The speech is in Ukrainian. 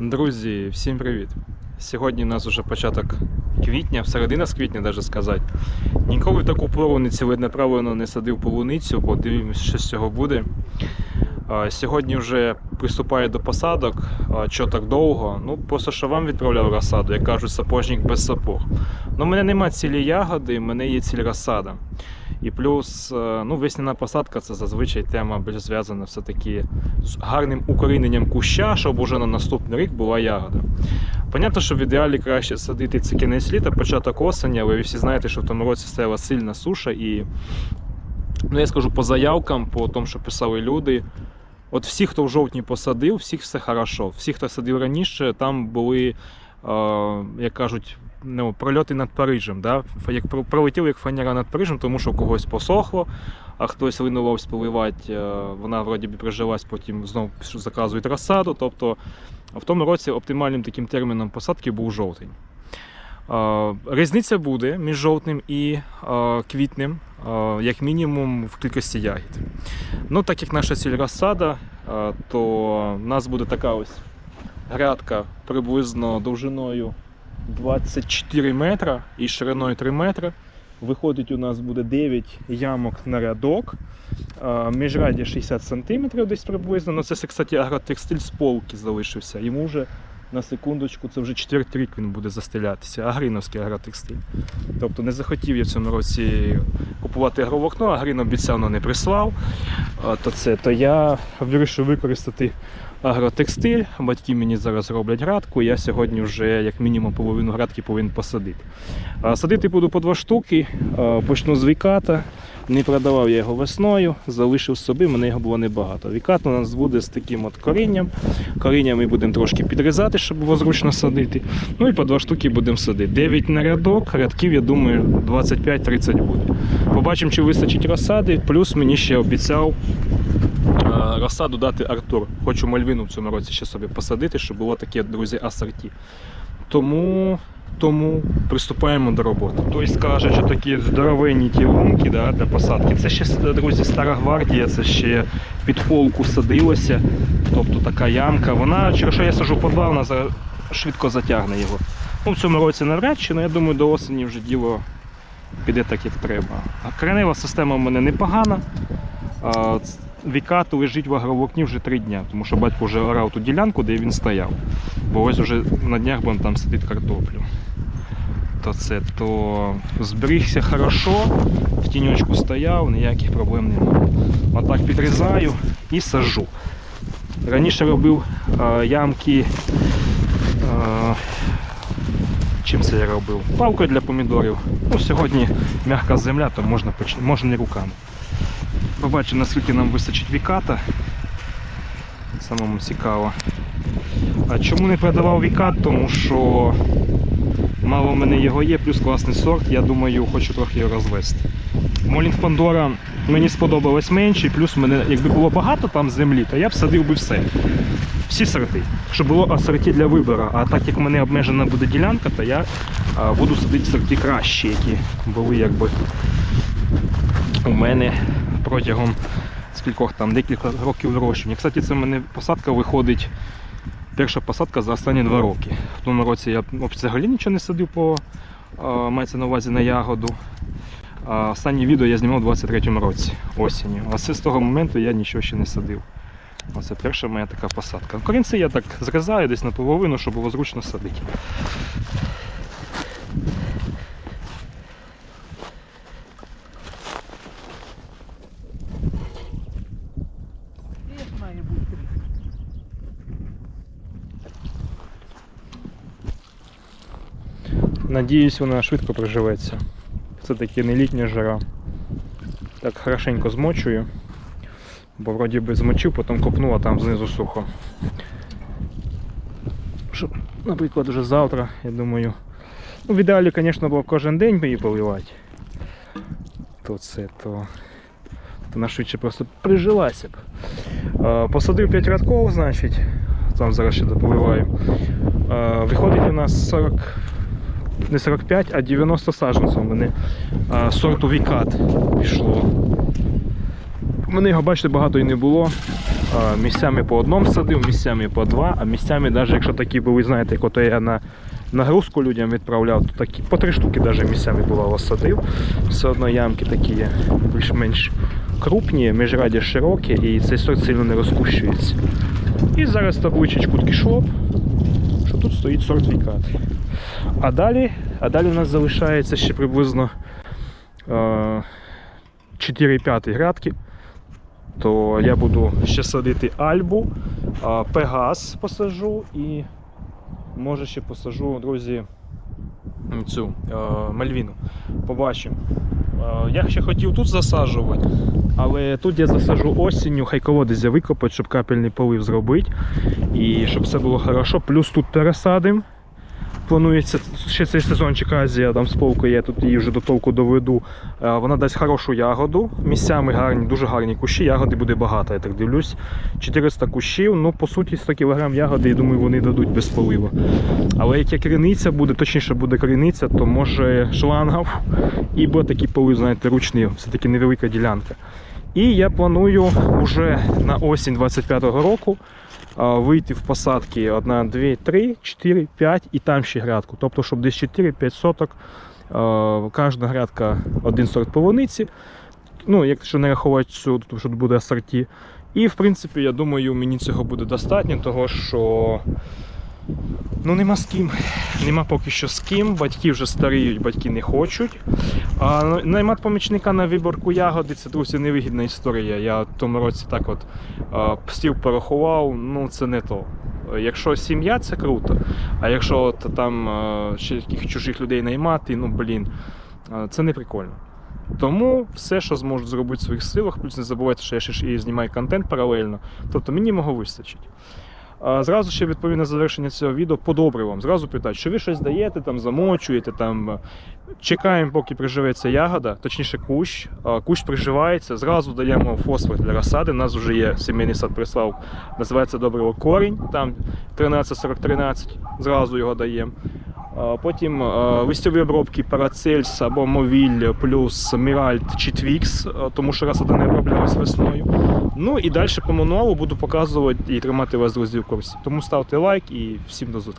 Друзі, всім привіт! Сьогодні у нас вже початок квітня, середина з квітня, навіть сказати. Ніколи в таку пору не ціленаправлено не садив полуницю, бо дивимося, що з цього буде. Сьогодні вже приступаю до посадок. Чого так довго? Ну, просто що вам відправляв розсаду, як кажуть, сапожник без сапог. Ну, у мене нема цілі ягоди, в мене є ціль розсада. І плюс, е, ну, весняна посадка це зазвичай тема більш зв'язана все-таки з гарним укоріненням куща, щоб уже на наступний рік була ягода. Понятно, що в ідеалі краще садити це кінець літа, початок осені, але ви всі знаєте, що в тому році стояла сильна суша і. Ну, я скажу по заявкам, по тому, що писали люди. От всі, хто в жовтні посадив, всіх все хорошо. Всі, хто садив раніше, там були, як кажуть, ну, прольоти над Парижем. Да? Як про- пролетів як фанера над Парижем, тому що когось посохло, а хтось линував спливати, е, вона вроді би прижилась, потім знову заказують розсаду. Тобто в тому році оптимальним таким терміном посадки був жовтень. Різниця буде між жовтним і квітнем, як мінімум в кількості ягід. Ну, так як наша ціль розсада, то в нас буде така ось грядка приблизно довжиною 24 метра і шириною 3 метри. Виходить, у нас буде 9 ямок на рядок. Міжраді 60 см десь приблизно. Ну, це, кстати, агротекстиль з полки залишився. Йому вже на секундочку, це вже четвертий рік він буде застелятися. Агриновський агротекстиль. Тобто не захотів я в цьому році купувати агровокно, Агрін обіцяв, але не прислав. То це, то я вирішив використати агротекстиль. Батьки мені зараз роблять градку. Я сьогодні вже як мінімум половину градки повинен посадити. Садити буду по два штуки. Почну з віката. Не продавав я його весною, залишив собі, мене його було небагато. Вікат у нас буде з таким от корінням. Коріння ми будемо трошки підрізати, щоб було зручно садити. Ну і по два штуки будемо садити. 9 на рядок, рядків, я думаю, 25-30 буде. Побачимо, чи вистачить розсади. Плюс мені ще обіцяв е, розсаду дати Артур. Хочу мальвіну в цьому році ще собі посадити, щоб було таке, друзі, асорті. Тому, тому приступаємо до роботи. Хтось скаже, що такі здоровенні ті лунки да, для посадки. Це ще, друзі, стара гвардія, це ще під полку садилося. Тобто така ямка. Вона, через що я сажу по два, вона за- швидко затягне його. Ну, в цьому році навряд чи, але я думаю, до осені вже діло піде так, як треба. А коренева система в мене непогана. Вікат лежить в агровокні вже три дня, тому що батько вже орав ту ділянку, де він стояв. Бо ось вже на днях будемо там садити картоплю. То це то зберігся хорошо, в тіньочку стояв, ніяких проблем немає. Отак підрізаю і сажу. Раніше робив е, ямки. Е, чим це я робив? Палкою для помідорів. Ну, сьогодні м'яка земля, то можна, можна і руками. Побачимо, наскільки нам вистачить віката. Самому цікаво. А чому не продавав вікат? Тому що мало в мене його є, плюс класний сорт, я думаю, хочу трохи його розвести. Молінг Пандора мені сподобалось менше, плюс мене, якби було багато там землі, то я б садив би все. Всі сорти. Щоб було асорті для вибору. А так як в мене обмежена буде ділянка, то я буду садити сорти кращі, які були якби у мене протягом скількох там декілька років вирощування. Кстати, це в мене посадка виходить. Перша посадка за останні два роки. В тому році я ну, взагалі нічого не садив по мається на увазі на ягоду. А останнє відео я знімав у 23-му році осінню. А це з того моменту я нічого ще не садив. Оце перша моя така посадка. Корінці я так зрізаю десь наполовину, щоб було зручно садити. Надіюсь, вона швидко приживеться. Це таки не літня жара. Так хорошенько змочую. Бо вроді би змочив, потім копнув, а там знизу сухо. Щоб, наприклад, вже завтра, я думаю. Ну, в ідеалі, звісно, було кожен день її поливати. То це, то, то вона швидше просто прижилася б. Посадив 5 рядков, значить. Там зараз ще дополиваю. Виходить у нас 40, не 45, а 90 саджанців. У мене е, сорту вікат пішло. У мене його, бачите, багато і не було. Е, Місцями по одному садив, місцями по два, а місцями, навіть якщо такі були, знаєте, як я на нагрузку людям відправляв, то такі по три штуки навіть місцями бувало садив. Все одно ямки такі більш-менш крупні, міжраді широкі і цей сорт сильно не розкущується. І зараз табличечку кішлоп, що тут стоїть сорт вікат. А далі, а далі у нас залишається ще приблизно е, 4-5 грядки. То я буду ще садити Альбу, е, Пегас посажу і може ще посажу, друзі, цю е, Мальвіну. Побачимо. Е, Я ще хотів тут засаджувати, але тут я засажу осінню, хай колодязя викопати, щоб капельний полив зробити. І щоб все було хорошо. Плюс тут пересадимо. Планується ще цей сезончик Азія, там з полкою я тут її вже до толку доведу. Е, Вона дасть хорошу ягоду. Місцями гарні, дуже гарні кущі, ягоди буде багато, я так дивлюсь. 400 кущів, ну по суті 100 кг ягоди, я думаю, вони дадуть без поливу. Але як як криниця буде, точніше буде криниця, то може шлангов і буде такий полив, знаєте, ручний, все-таки невелика ділянка. І я планую вже на осінь 25-го року вийти в посадки 1, 2, 3, 4, 5 і там ще грядку. Тобто, щоб десь 4-5 соток. Кожна грядка один сорт полуниці. Ну, якщо не рахувати цю, то тут буде асорті. І в принципі, я думаю, мені цього буде достатньо, того що ну нема з ким. Нема поки що з ким. Батьки вже старіють, батьки не хочуть. А ну, наймати помічника на виборку ягоди це друзі невигідна історія. Я в тому році так от а, стів порахував, ну це не то. Якщо сім'я, це круто. А якщо от там ще яких чужих людей наймати, ну блін, це не прикольно. Тому все, що зможу зробити в своїх силах, плюс не забувайте, що я ще і знімаю контент паралельно. Тобто мені мого вистачить. Зразу ще відповідне завершення цього відео по добривам. Зразу питають, що ви щось даєте, там замочуєте, там чекаємо, поки приживеться ягода, точніше кущ. Кущ приживається, зразу даємо фосфор для розсади. У нас вже є сімейний сад прислав, називається добриво корінь, там 13-40-13, зразу його даємо. Потім листьові обробки Парацельс або Мовіль плюс Міральт чи Твікс, тому що розсада не оброблялась весною. Ну і далі по мануалу буду показувати і тримати вас, друзі, в курсі. Тому ставте лайк і всім до зустрічі.